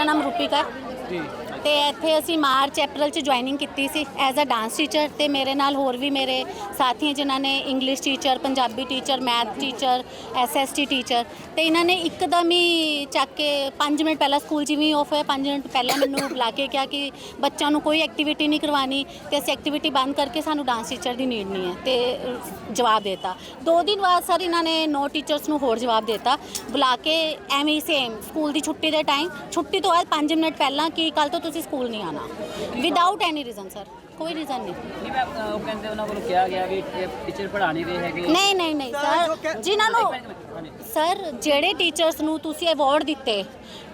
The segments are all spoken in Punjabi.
ਮੇਰਾ ਨਾਮ ਰੂਪਿਕਾ ਜੀ। ਤੇ ਇੱਥੇ ਅਸੀਂ ਮਾਰਚ ਅਪ੍ਰੈਲ ਚ ਜੁਆਇਨਿੰਗ ਕੀਤੀ ਸੀ ਐਜ਼ ਅ ਡਾਂਸ ਟੀਚਰ ਤੇ ਮੇਰੇ ਨਾਲ ਹੋਰ ਵੀ ਮੇਰੇ ਸਾਥੀ ਹੈ ਜਿਨ੍ਹਾਂ ਨੇ English teacher Punjabi teacher math teacher SST teacher ਤੇ ਇਹਨਾਂ ਨੇ ਇੱਕਦਮ ਹੀ ਚੱਕ ਕੇ 5 ਮਿੰਟ ਪਹਿਲਾਂ ਸਕੂਲ ਜਿਵੇਂ ਹੀ ਆਫ ਹੋਇਆ 5 ਮਿੰਟ ਪਹਿਲਾਂ ਮੈਨੂੰ ਬੁਲਾ ਕੇ ਕਿਹਾ ਕਿ ਬੱਚਿਆਂ ਨੂੰ ਕੋਈ ਐਕਟੀਵਿਟੀ ਨਹੀਂ ਕਰਵਾਉਣੀ ਤੇ ਅਸੀਂ ਐਕਟੀਵਿਟੀ ਬੰਦ ਕਰਕੇ ਸਾਨੂੰ ਡਾਂਸ ਟੀਚਰ ਦੀ ਨੀਡ ਨਹੀਂ ਹੈ ਤੇ ਜਵਾਬ ਦੇਤਾ। ਦੋ ਦਿਨ ਬਾਅਦ ਸਰ ਇਹਨਾਂ ਨੇ ਨੋ ਟੀਚਰਸ ਨੂੰ ਹੋਰ ਜਵਾਬ ਦਿੱਤਾ। ਬੁਲਾ ਕੇ ਐਵੇਂ ਹੀ ਸੇਮ ਸਕੂਲ ਦੀ ਛੁੱਟੀ ਦੇ ਟਾਈਮ ਛੁੱਟੀ ਤੋਂ ਬਾਅਦ 5 ਮਿੰਟ ਪਹਿਲਾਂ ਕਿ ਕੱਲ ਤੋਂ ਤੁਸੀਂ ਸਕੂਲ ਨਹੀਂ ਆਣਾ ਵਿਦਆਊਟ ਐਨੀ ਰੀਜ਼ਨ ਸਰ ਕੋਈ ਰੀਜ਼ਨ ਨਹੀਂ ਨਹੀਂ ਮੈਂ ਅਹ, ਉਹ ਕਹਿੰਦੇ ਉਹਨਾਂ ਕੋਲੋਂ ਕਿਹਾ ਗਿਆ ਵੀ ਟੀਚਰ ਪੜ੍ਹਾ ਨਹੀਂ ਰਹੇ ਹੈਗੇ ਨਹੀਂ ਨਹੀਂ ਨਹੀਂ ਸਰ ਜਿਨ੍ਹਾਂ ਨੂੰ ਹਾਂਜੀ। ਸਰ ਜਿਹੜੇ ਟੀਚਰਸ ਨੂੰ ਤੁਸੀਂ ਅਵਾਰਡ ਦਿੱਤੇ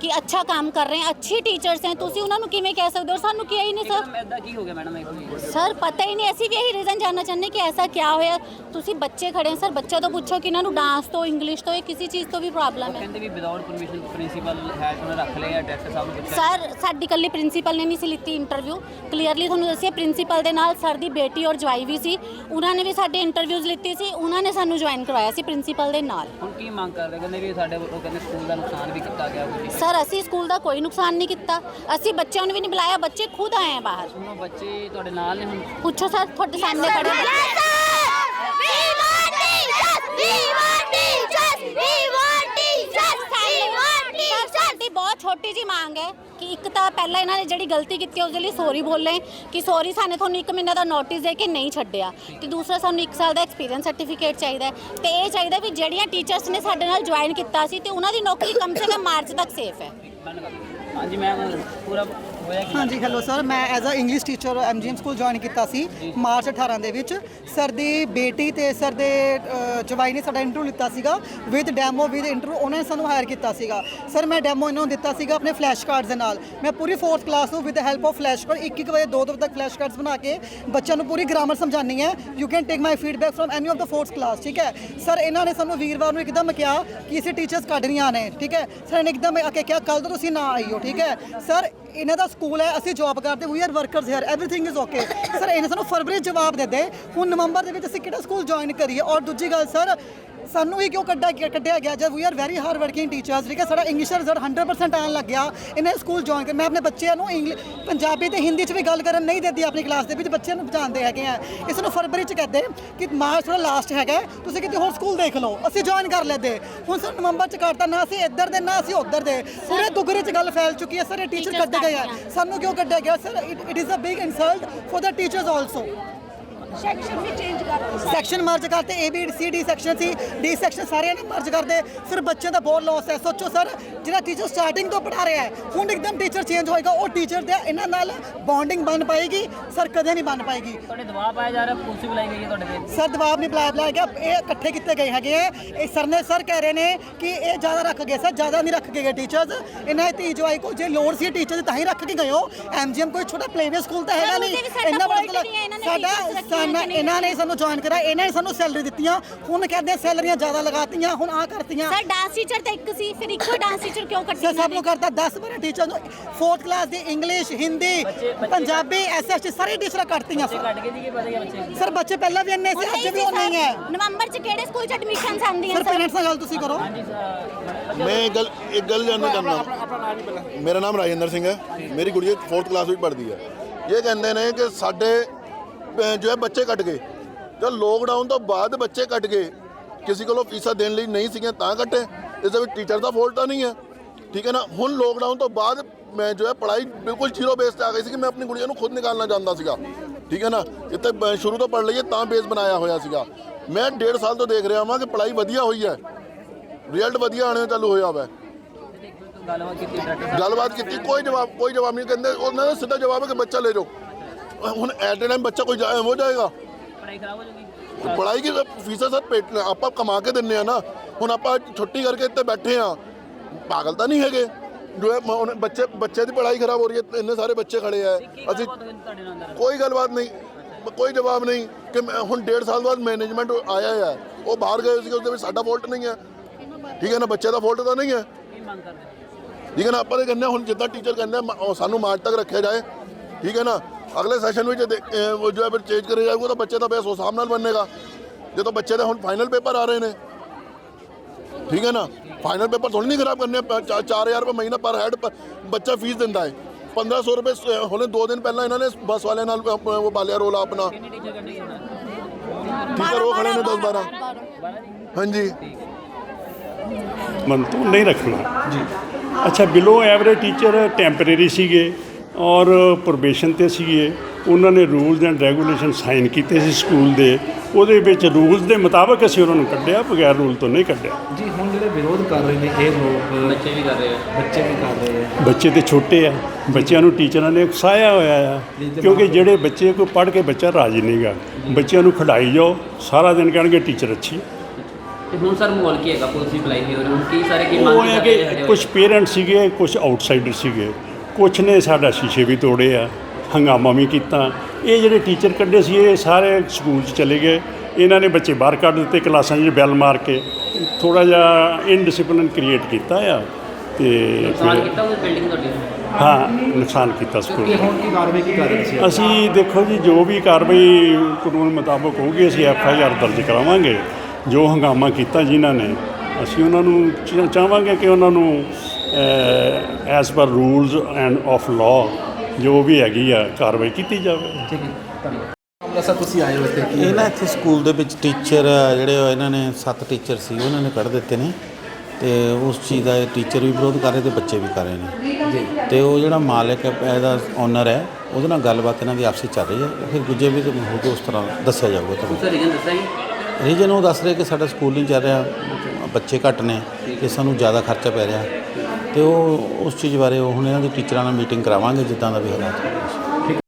ਕਿ ਅੱਛਾ ਕੰਮ ਕਰ ਰਹੇ ਹੈ ਅੱਛੇ ਟੀਚਰਸ ਹੈ ਤੁਸੀਂ ਉਹਨਾਂ ਨੂੰ ਕਿਵੇਂ ਕਹਿ ਸਕਦੇ ਹੋ ਸਾਨੂੰ ਕਿਹਾ ਹੀ ਨਹੀਂ ਸਰ ਇੱਕਦਮ ਏਦਾਂ ਕੀ ਹੋ ਗਿਆ ਮੈਡਮ ਇੱਕ ਸਰ ਪਤਾ ਹੀ ਨਹੀਂ ਅਸੀਂ ਵੀ ਇਹੀ ਰੀਜ਼ਨ ਜਾਨਣਾ ਚਾਹੁੰਦੇ ਕਿ ਐਸਾ ਕੀ ਹੋਇਆ ਤੁਸੀਂ ਬੱਚੇ ਖੜੇ ਹੋ ਸਰ ਬੱਚਿਆਂ ਤੋਂ ਪੁੱਛੋ ਕਿ ਇਹਨਾਂ ਨੂੰ ਡਾਂਸ ਤੋਂ ਇੰਗਲਿਸ਼ ਤੋਂ ਜਾਂ ਕਿਸੇ ਚੀਜ਼ ਤੋਂ ਵੀ ਪ੍ਰੋਬਲਮ ਹੈ ਕਹਿੰਦੇ ਵੀ ਵਿਦਆਊਟ ਪਰਮਿਸ਼ਨ ਪ੍ਰਿੰਸੀਪਲ ਹੈ ਉਹਨਾਂ ਰੱਖ ਲਿਆ ਡਾਇਰੈਕਟਰ ਸਾਹਿਬ ਨੂੰ ਪੁੱਛਿਆ। ਸਰ ਸਾਡੀ ਕੱਲੀ ਪ੍ਰਿੰਸੀਪਲ ਨੇ ਨਹੀਂ ਸੀ ਲਿੱਤੀ ਇੰਟਰਵਿਊ ਕਲੀਅਰਲੀ ਤੁਹਾਨੂੰ ਦੱਸਿਆ ਪ੍ਰਿੰਸੀਪਲ ਦੇ ਨਾਲ ਸਰ ਦੀ ਬੇਟੀ ਔਰ ਜਵਾਈ ਵੀ ਸੀ। ਉਹਨਾਂ ਨੇ ਵੀ ਸਾਡੇ ਇੰਟਰਵਿਊਜ਼ ਲਿੱਤੀ ਸੀ। ਉਹਨਾਂ ਨੇ ਸਾਨੂੰ ਜੁਆਇਨ ਕਰਵਾਇਆ ਸੀ ਪ੍ਰਿੰਸੀਪਲ ਦੇ ਨਾਲ। ਹੁਣ ਕੀ ਮੰਗ ਕਰਦੇ? ਕਹਿੰਦੇ ਵੀ ਸਾਡੇ ਉਹ ਕਹਿੰਦੇ ਸਕੂਲ ਦਾ ਨੁਕਸਾਨ ਵੀ ਕੀਤਾ ਗਿਆ ਕੋਈ ਸਰ ਅਸੀਂ ਸਕੂਲ ਦਾ ਕੋਈ ਨੁਕਸਾਨ ਨਹੀਂ ਕੀਤਾ। ਅਸੀਂ ਬੱਚਿਆਂ ਨੂੰ ਵੀ ਨਹੀਂ ਬੁਲਾਇਆ। ਬੱਚੇ ਖੁਦ ਆਏ ਆ ਬਾਹਰ। ਉਹਨਾਂ ਬੱਚੇ ਤੁਹਾਡੇ ਨਾਲ ਨੇ ਹੁਣ। ਪੁੱਛੋ ਸਰ ਤੁਹਾਡੇ ਸਾਹਮਣੇ ਖੜੇ ਨੇ। ਸਰ, ਸਾਡੀ ਬਹੁਤ ਛੋਟੀ ਜੀ ਮੰਗ ਹੈ ਕਿ ਇੱਕ ਤਾਂ ਪਹਿਲਾਂ ਇਹਨਾਂ ਨੇ ਜਿਹੜੀ ਗਲਤੀ ਕੀਤੀ ਉਸ ਦੇ ਲਈ ਸੌਰੀ ਬੋਲੇ ਕਿ ਸੌਰੀ ਸਾਨੂੰ ਤੁਹਾਨੂੰ 1 ਮਹੀਨੇ ਦਾ ਨੋਟਿਸ ਦੇ ਕੇ ਨਹੀਂ ਛੱਡਿਆ ਤੇ ਦੂਸਰਾ ਸਾਨੂੰ 1 ਸਾਲ ਦਾ ਐਕਸਪੀਰੀਅੰਸ ਸਰਟੀਫਿਕੇਟ ਚਾਹੀਦਾ ਹੈ ਤੇ ਇਹ ਚਾਹੀਦਾ ਵੀ ਜਿਹੜੀਆਂ ਟੀਚਰਸ ਨੇ ਸਾਡੇ ਨਾਲ ਜੁਆਇਨ ਕੀਤਾ ਸੀ ਤੇ ਉਹਨਾਂ ਦੀ ਨੌਕਰੀ ਕਮ ਸੇ ਕਮ ਮਾਰਚ ਤੱਕ ਸੇਫ ਹੈ। ਹਾਂਜੀ ਮੈਮ ਪੂਰਾ ਹਾਂਜੀ ਹੈਲੋ ਸਰ ਮੈਂ as a English teacher MGM school join ਕੀਤਾ ਸੀ ਮਾਰਚ 18 ਦੇ ਵਿੱਚ। ਸਰ ਦੀ ਬੇਟੀ ਤੇ ਸਰ ਦੇ ਜਵਾਈ ਨੇ ਸਾਡਾ ਇੰਟਰਵਿਊ ਲਿੱਤਾ ਸੀਗਾ ਵਿਦ ਡੈਮੋ ਵਿਦ ਇੰਟਰਵਿਊ ਉਹਨਾਂ ਨੇ ਸਾਨੂੰ ਹਾਇਰ ਕੀਤਾ ਸੀਗਾ। ਸਰ ਮੈਂ ਡੈਮੋ ਇਹਨਾਂ ਨੂੰ ਦਿੱਤਾ ਸੀਗਾ ਆਪਣੇ ਫਲੈਸ਼ ਕਾਰਡਸ ਦੇ ਨਾਲ। ਮੈਂ ਪੂਰੀ ਫੋਰਥ ਕਲਾਸ ਨੂੰ with help of flash card ਇੱਕ ਇੱਕ ਵਜੇ ਦੋ ਦੋ ਵਜੇ ਤੱਕ ਫਲੈਸ਼ ਕਾਰਡਸ ਬਣਾ ਕੇ ਬੱਚਿਆਂ ਨੂੰ ਪੂਰੀ ਗ੍ਰਾਮਰ ਸਮਝਾਉਣੀ ਹੈ। You can take my feedback from any of the fourth class ਠੀਕ ਹੈ? ਸਰ ਇਹਨਾਂ ਨੇ ਸਾਨੂੰ ਵੀਰਵਾਰ ਨੂੰ ਇੱਕਦਮ ਕਿਹਾ ਕਿ ਅਸੀਂ ਟੀਚਰਸ ਕੱਢ ਕੱਢਣੀਆਂ ਨੇ ਠੀਕ ਹੈ? ਸਰ ਨੇ ਇੱਕਦਮ ਆ ਕੇ ਕਿਹਾ ਕੱਲ ਤੋਂ ਤੁਸੀਂ ਨਾ ਆਈਓ ਠੀਕ ਹੈ? ਸਰ ਇਹਨਾਂ ਦਾ ਸਕੂਲ ਹੈ, ਅਸੀਂ ਜੌਬ ਕਰਦੇ we are workers here everything is okay sir ਇਹਨੇ ਸਾਨੂੰ ਫਰਵਰੀ 'ਚ ਜਵਾਬ ਦੇ ਹੁਣ ਨਵੰਬਰ ਦੇ ਵਿੱਚ ਅਸੀਂ ਕਿਹੜਾ ਸਕੂਲ ਜੁਆਇਨ ਕਰੀਏ? ਔਰ ਦੂਜੀ ਗੱਲ ਸਰ ਸਾਨੂੰ ਹੀ ਕਿਉਂ ਕੱਢਿਆ ਗਿਆ ਕੱਢਿਆ ਗਿਆ? ਜਦ we are very hard working teachers ਠੀਕ ਹੈ? ਸਾਡਾ ਇੰਗਲਿਸ਼ ਦਾ ਰਿਜ਼ਲਟ 100% ਆਉਣ ਲੱਗ ਗਿਆ ਇਹਨੇ ਸਕੂਲ ਜੁਆਇਨ ਕਰ ਮੈਂ ਆਪਣੇ ਬੱਚਿਆਂ ਨੂੰ ਇੰਗਲਿਸ਼ ਪੰਜਾਬੀ ਤੇ ਹਿੰਦੀ 'ਚ ਵੀ ਗੱਲ ਕਰਨ ਨਹੀਂ ਦਿੰਦੀ ਆਪਣੀ ਕਲਾਸ ਦੇ ਵਿੱਚ ਬੱਚਿਆਂ ਨੂੰ ਜਾਣਦੇ ਹੈਗੇ ਆ। ਇਸ ਨੂੰ ਫਰਵਰੀ 'ਚ ਕਹਿੰਦੇ ਕਿ ਮਾਰਚ ਥੋੜਾ ਲਾਸਟ ਹੈਗਾ ਤੁਸੀਂ ਕਿਤੇ ਹੋਰ ਸਕੂਲ ਦੇਖ ਲਓ। ਅਸੀਂ ਜੁਆਇਨ ਕਰ ਲੈਂਦੇ। ਹੁਣ ਸਰ ਨਵੰਬਰ 'ਚ ਕਰਤਾ ਨਾ ਅਸੀਂ ਇੱਧਰ ਦੇ ਨਾ ਅਸੀਂ ਉੱਧਰ ਦੇ। ਪੂਰੇ ਦੁਗਰੇ 'ਚ ਗੱਲ ਫੈਲ ਚੁੱਕੀ ਹੈ। ਸਰ ਇਹ ਟੀਚਰ ਕੱਢੇ ਗਏ ਆ। ਸਾਨੂੰ ਕਿਉਂ ਕੱਢਿਆ ਗਿਆ? Sir it is a big insult for the teachers also section merge ਕਰਤੇ A B C D section C. D section ਸਾਰਿਆਂ ਨੇ ਮਰਜ ਕਰਦੇ। ਫਿਰ ਬੱਚਿਆਂ ਦਾ ਬਹੁਤ ਲਾਸ ਹੈ। ਸੋਚੋ ਸਰ ਜਿਹੜਾ ਟੀਚਰ ਸਟਾਰਟਿੰਗ ਤੋਂ ਪੜ੍ਹਾ ਰਿਹਾ ਹੈ ਹੁਣ ਇੱਕਦਮ ਟੀਚਰ ਚੇਂਜ ਹੋਏਗਾ। ਉਹ ਟੀਚਰ ਦੇ ਇਹਨਾਂ ਨਾਲ ਬੌਂਡਿੰਗ ਬਣ ਪਾਏਗੀ। ਸਰ ਕਦੇ ਨਹੀਂ ਬਣ ਪਾਏਗੀ। ਤੁਹਾਡੇ ਦਬਾਅ ਪਾਇਆ ਜਾ ਰਿਹਾ ਪੁਲਿਸ ਵੀ ਬੁਲਾਈ ਗਈ ਹੈ ਤੁਹਾਡੇ ਤੇ। ਸਰ ਦਬਾਅ ਨਹੀਂ ਬੁਲਾਇਆ ਬੁਲਾਇਆ ਗਿਆ। ਇਹ ਇਕੱਠੇ ਕੀਤੇ ਗਏ ਹੈਗੇ ਆ। ਇਹ ਸਰ ਨੇ ਸਰ ਕਹਿ ਰਹੇ ਨੇ ਕਿ ਇਹ ਜ਼ਿਆਦਾ ਰੱਖ ਗਏ। ਸਰ ਜ਼ਿਆਦਾ ਨਹੀਂ ਰੱਖ ਕੇ ਗਏ ਟੀਚਰਸ ਇਹਨਾਂ ਦੀ ਜਵਾਈ ਕੋ ਜੇ ਲੋੜ ਸੀ ਟੀਚਰ ਤਾਂ ਹੀ ਰੱਖ ਕੇ ਗਏ ਹੋ। ਐਮਜੀਐਮ ਕੋਈ ਛੋਟਾ ਪਲੇਵੇ ਸਕੂਲ ਤਾਂ ਹੈਗਾ ਸਰ, ਨਹੀਂ। ਵੀ ਸਾਡਾ ਇੰਨਾ ਬੜਾ ਹੈ, ਇਹਨਾਂ ਇਹਨਾਂ ਨੇ ਸਾਨੂੰ ਜੁਆਇਨ ਕਰਾ ਇਹਨਾਂ ਨੇ ਸਾਨੂੰ ਸੈਲਰੀ ਦਿੱਤੀਆਂ ਹੁਣ ਕਹਿੰਦੇ ਸੈਲਰੀਆਂ ਜ਼ਿਆਦਾ ਲਗਾਤੀਆਂ ਹੁਣ ਆ ਕਰਤੀਆਂ। ਸਰ ਡਾਂਸ ਟੀਚਰ ਤਾਂ ਇੱਕ ਸੀ ਫਿਰ ਇੱਕੋ ਡਾਂਸ ਟੀਚਰ ਕਿਉਂ ਕੱਢੀ ਸਰ ਸਭ ਨੂੰ ਕਰਤਾ 10 12 ਟੀਚਰ ਨੂੰ 4th ਕਲਾਸ ਦੀ ਇੰਗਲਿਸ਼ ਹਿੰਦੀ ਪੰਜਾਬੀ ਐਸਐਸਟੀ ਸਾਰੇ ਟੀਚਰਾਂ ਕੱਢਤੀਆਂ ਬੱਚੇ ਸਰ ਕੱਢ ਪਤਾ ਬੱਚੇ? ਸਰ ਬੱਚੇ ਪਹਿਲਾਂ ਵੀ ਇੰਨੇ ਸੀ ਅੱਜ ਵੀ ਉਹ ਨਹੀਂ ਹੈ ਨਵੰਬਰ ਚ ਕਿਹੜੇ ਸਕੂਲ ਚ ਐਡਮਿਸ਼ਨਸ ਆਉਂਦੀਆਂ ਸਰ ਸਰ ਪੇਰੈਂਟਸ ਨਾਲ ਗੱਲ ਤੁਸੀਂ ਕਰੋ। ਮੈਂ ਇੱਕ ਗੱਲ ਇੱਕ ਗੱਲ ਜਾਣਨਾ ਚਾਹੁੰਦਾ। ਮੇਰਾ ਨਾਮ ਰਾਜਿੰਦਰ ਸਿੰਘ ਹੈ। ਮੇਰੀ ਗੁੜੀਆ 4th ਕਲਾਸ ਵਿੱਚ ਪੜ੍ਹਦੀ ਹੈ। ਇਹ ਕਹਿੰਦੇ ਨੇ ਕਿ ਸਾਡੇ ਜੋ ਹੈ ਬੱਚੇ ਕੱਟ ਗਏ। ਜਦ ਲੋਕਡਾਊਨ ਤੋਂ ਬਾਅਦ ਬੱਚੇ ਕੱਟ ਗਏ। ਕਿਸੇ ਕੋਲੋਂ ਫੀਸਾਂ ਦੇਣ ਲਈ ਨਹੀਂ ਸੀਗੀਆਂ ਤਾਂ ਕੱਟੇ। ਇਸ ਦੇ ਵਿੱਚ ਟੀਚਰ ਦਾ ਫਾਲਟ ਤਾਂ ਨਹੀਂ ਹੈ। ਠੀਕ ਹੈ ਨਾ? ਹੁਣ ਲੋਕਡਾਊਨ ਤੋਂ ਬਾਅਦ ਮੈਂ ਜੋ ਹੈ ਪੜ੍ਹਾਈ ਬਿਲਕੁਲ ਜ਼ੀਰੋ ਬੇਸ ਤੇ ਆ ਗਈ ਸੀ ਕਿ ਮੈਂ ਆਪਣੀ ਗੁੜੀਆ ਨੂੰ ਖੁਦ ਨਿਕਾਲਣਾ ਚਾਹੁੰਦਾ ਸੀਗਾ। ਠੀਕ ਹੈ ਨਾ? ਇੱਥੇ ਸ਼ੁਰੂ ਤੋਂ ਪੜ੍ਹ ਲਈਏ ਤਾਂ ਬੇਸ ਬਣਾਇਆ ਹੋਇਆ ਸੀਗਾ। ਮੈਂ ਡੇਢ ਸਾਲ ਤੋਂ ਦੇਖ ਰਿਹਾ ਹਾਂ ਕਿ ਪੜ੍ਹਾਈ ਵਧੀਆ ਹੋਈ ਹੈ। ਰਿਜ਼ਲਟ ਵਧੀਆ ਆਣੇ ਚਾਲੂ ਹੋਇਆ ਵਾ। ਗੱਲਬਾਤ ਕੀਤੀ ਕੋਈ ਜਵਾਬ ਕੋਈ ਜਵਾਬ ਨਹੀਂ। ਕਹਿੰਦੇ ਉਹਨਾਂ ਦਾ ਸਿੱਧਾ ਜਵਾਬ ਹੈ ਕਿ ਬੱਚਾ ਲੈ ਜਾਓ। ਹੁਣ ਐਟ ਟਾਈਮ ਬੱਚਾ ਕੋਈ ਜਾ- ਹੋ ਜਾਏਗਾ। ਪੜ੍ਹਾਈ ਖਰਾਬ ਹੋ ਜਾਊਗੀ। ਪੜਾਈ ਕੀ ਫੀਸਾਂ ਸਰ ਪੇਟ ਆਪਾਂ ਕਮਾ ਕੇ ਦਿੰਨੇ ਆ ਨਾ। ਹੁਣ ਆਪਾਂ ਛੁੱਟੀ ਕਰਕੇ ਇੱਥੇ ਬੈਠੇ ਆ। ਪਾਗਲ ਤਾਂ ਨਹੀਂ ਹੈਗੇ। ਜੋ ਹੈ ਉਹਨੇ ਬੱਚੇ ਬੱਚੇ ਦੀ ਪੜ੍ਹਾਈ ਖਰਾਬ ਹੋ ਰਹੀ ਹੈ ਇੰਨੇ ਸਾਰੇ ਬੱਚੇ ਖੜੇ ਆ। ਅਸੀਂ ਕੋਈ ਗੱਲਬਾਤ ਨਹੀਂ। ਕੋਈ ਜਵਾਬ ਨਹੀਂ ਕਿ ਮੈਂ- ਹੁਣ ਡੇਢ ਸਾਲ ਬਾਅਦ ਮੈਨੇਜਮੈਂਟ ਆਇਆ ਹੈ ਉਹ ਬਾਹਰ ਗਏ ਸੀਗੇ ਉਹਦੇ ਵਿੱਚ ਸਾਡਾ ਫਾਲਟ ਨਹੀਂ ਹੈ ਠੀਕ ਹੈ ਨਾ ਬੱਚੇ ਦਾ ਫਾਲਟ ਤਾਂ ਨਹੀਂ ਹੈ? ਠੀਕ ਹੈ ਨਾ ਆਪਾਂ ਇਹ ਕਹਿੰਦੇ ਹੁਣ ਜਿੱਦਾਂ ਟੀਚਰ ਕਹਿੰਦੇ ਸਾਨੂੰ ਮਾਰਚ ਤੱਕ ਰੱਖਿਆ ਜਾਏ। ਠੀਕ ਹੈ ਨਾ ਅਗਲੇ ਸੈਸ਼ਨ ਵਿੱਚ ਉਹ ਜੋ ਹੈ ਫਿਰ ਚੇਂਜ ਕਰਿਆ ਜਾਊਗਾ ਤਾਂ ਬੱਚੇ ਦਾ ਬੇਸ ਉਸ ਹਿਸਾਬ ਨਾਲ ਬਣੇਗਾ। ਜਦੋਂ ਬੱਚੇ ਦੇ ਹੁਣ ਫਾਈਨਲ ਪੇਪਰ ਆ ਰਹੇ ਨੇ। ਠੀਕ ਹੈ ਨਾ? ਫਾਈਨਲ ਪੇਪਰ ਥੋੜੀ ਨਹੀਂ ਖਰਾਬ ਕਰਨੇ 4000 ਰੁਪਏ ਮਹੀਨਾ ਪਰ ਹੈਡ ਬੱਚਾ ਫੀਸ ਦਿੰਦਾ ਹੈ। 1500 ਰੁਪਏ ਹੁਣੇ 2 ਦਿਨ ਪਹਿਲਾਂ ਇਹਨਾਂ ਨੇ ਬੱਸ ਵਾਲਿਆਂ ਨਾਲ ਉਹ ਬਾਲਿਆ ਰੋਲਾ ਆਪਣਾ। ਟੀਚਰ ਉਹ ਖੜੇ ਨੇ 10 12 ਹਾਂਜੀ। ਮਨ ਤੋਂ ਨਹੀਂ ਰੱਖਣਾ। ਜੀ। ਅੱਛਾ ਬਿਲੋ ਐਵਰੇਜ ਟੀਚਰ ਟੈਂਪਰੇਰੀ ਸੀਗੇ। ਔਰ ਪ੍ਰੋਬੇਸ਼ਨ ਤੇ ਸੀਗੇ। ਉਹਨਾਂ ਨੇ ਰੂਲਸ ਐਂਡ ਰੈਗੂਲੇਸ਼ਨ ਸਾਈਨ ਕੀਤੇ ਸੀ ਸਕੂਲ ਦੇ। ਉਹਦੇ ਵਿੱਚ ਰੂਲਸ ਦੇ ਮੁਤਾਬਕ ਅਸੀਂ ਉਹਨਾਂ ਨੂੰ ਕੱਢਿਆ ਬਗੈਰ ਰੂਲ ਤੋਂ ਨਹੀਂ ਕੱਢਿਆ। ਜੀ ਹੁਣ ਜਿਹੜੇ ਵਿਰੋਧ ਕਰ ਰਹੇ ਨੇ ਇਹ ਲੋਕ ਬੱਚੇ ਵੀ ਕਰ ਰਹੇ ਆ। ਬੱਚੇ ਵੀ ਕਰ ਰਹੇ ਆ। ਬੱਚੇ ਤੇ ਛੋਟੇ ਆ। ਬੱਚਿਆਂ ਨੂੰ ਟੀਚਰਾਂ ਨੇ ਉਕਸਾਇਆ ਹੋਇਆ ਆ। ਕਿਉਂਕਿ ਜਿਹੜੇ ਬੱਚੇ ਕੋਈ ਪੜ੍ਹ ਕੇ ਬੱਚਾ ਰਾਜੀ ਨਹੀਂਗਾ ਬੱਚਿਆਂ ਨੂੰ ਖਿਡਾਈ ਜਾਓ ਸਾਰਾ ਦਿਨ ਕਹਿਣਗੇ ਟੀਚਰ ਅੱਛੀ ਤੇ ਹੁਣ ਸਰ ਮਾਹੌਲ ਕੀ ਹੈਗਾ? ਪੁਲਿਸ ਦੀ ਨਹੀਂ ਹੋ ਰਹੀ। ਹੁਣ ਕੀ ਸਾਰੇ ਕੀ ਮੰਗ ਉਹ ਹੈ ਕਰਦੇ ਕਿ ਕੁਝ ਪੇਰੈਂਟਸ ਸੀਗੇ ਕੁਝ ਆਊਟਸਾਈਡਰ ਸੀਗੇ। ਕੁਝ ਨੇ ਸਾਡਾ ਸ਼ੀਸ਼ੇ ਵੀ ਤੋੜੇ ਆ ਹੰਗਾਮਾ ਵੀ ਕੀਤਾ। ਇਹ ਜਿਹੜੇ ਟੀਚਰ ਕੱਢੇ ਸੀ ਇਹ ਸਾਰੇ ਸਕੂਲ 'ਚ ਚਲੇ ਗਏ। ਇਹਨਾਂ ਨੇ ਬੱਚੇ ਬਾਹਰ ਕੱਢ ਦਿੱਤੇ ਕਲਾਸਾਂ 'ਚ ਬੈਲ ਮਾਰ ਕੇ। ਥੋੜਾ ਜਿਹਾ ਇਨਡਿਸਪਲਿਨ ਕ੍ਰੀਏਟ ਕੀਤਾ ਆ ਤੇ ਸਵਾਲ ਫਿਰ ਕੀਤਾ ਉਹ ਬਿਲਡਿੰਗ ਤੁਹਾਡੀ? ਹਾਂ ਨੁਕਸਾਨ ਕੀਤਾ ਸਕੂਲ ਕਿ ਹੁਣ ਕੀ ਕਾਰਵਾਈ ਕੀ ਕਰ ਰਹੇ ਸੀ ਅਸੀਂ ਦੇਖੋ ਜੀ ਜੋ ਵੀ ਕਾਰਵਾਈ ਕਾਨੂੰਨ ਮੁਤਾਬਕ ਹੋਊਗੀ ਅਸੀਂ ਐਫ ਆਈ ਆਰ ਦਰਜ ਕਰਾਵਾਂਗੇ। ਜੋ ਹੰਗਾਮਾ ਕੀਤਾ ਜਿਨ੍ਹਾਂ ਨੇ ਅਸੀਂ ਉਹਨਾਂ ਨੂੰ ਚ- ਚਾਹਾਂਗੇ ਕਿ ਉਹਨਾਂ ਨੂੰ as per rules end of law ਜੋ ਵੀ ਹੈਗੀ ਆ ਕਾਰਵਾਈ ਕੀਤੀ ਜਾਵੇ। ਠੀਕ ਹੈ ਧੰਨਵਾਦ। ਮਾਮਲਾ ਸਰ ਤੁਸੀਂ ਆਏ ਹੋ ਇੱਥੇ ਕੀ ਇਹ ਨਾ ਇੱਥੇ ਸਕੂਲ ਦੇ ਵਿੱਚ ਟੀਚਰ ਜਿਹੜੇ ਇਹਨਾਂ ਨੇ ਸੱਤ ਟੀਚਰ ਸੀ ਉਹਨਾਂ ਨੇ ਕੱਢ ਦਿੱਤੇ ਨੇ। ਤੇ ਉਸ ਚੀਜ਼ ਦਾ ਟੀਚਰ ਵੀ ਵਿਰੋਧ ਕਰ ਰਹੇ ਤੇ ਬੱਚੇ ਵੀ ਕਰ ਰਹੇ ਨੇ। ਜੀ। ਤੇ ਉਹ ਜਿਹੜਾ ਮਾਲਕ ਹੈ ਇਹਦਾ ਓਨਰ ਹੈ ਉਹਦੇ ਨਾਲ ਗੱਲਬਾਤ ਇਹਨਾਂ ਦੀ ਆਪਸੀ ਚੱਲ ਰਹੀ ਹੈ। ਫਿਰ ਦੂਜੇ ਵੀ ਹੋ ਕੇ ਉਸ ਤਰ੍ਹਾਂ ਦੱਸਿਆ ਜਾਊਗਾ ਤੁਹਾਨੂੰ। ਸਰ ਰੀਜਨ ਦੱਸਿਆ ਜੀ? ਰੀਜਨ ਉਹ ਦੱਸ ਰਹੇ ਕਿ ਸਾਡਾ ਸਕੂਲ ਨਹੀਂ ਚੱਲ ਰਿਹਾ ਬੱਚੇ ਘੱਟ ਨੇ ਤੇ ਸਾਨੂੰ ਜ਼ਿਆਦਾ ਖਰਚਾ ਪੈ ਰਿਹਾ। ਤੇ ਉਹ ਉਸ ਚੀਜ਼ ਬਾਰੇ ਉਹ ਹੁਣ ਇਹਨਾਂ ਦੇ ਟੀਚਰਾਂ ਨਾਲ ਮੀਟਿੰਗ ਕਰਾਵਾਂਗੇ ਜਿੱਦਾਂ ਦਾ ਵੀ ਹਾਲਾਤ ਹੋਣਗੇ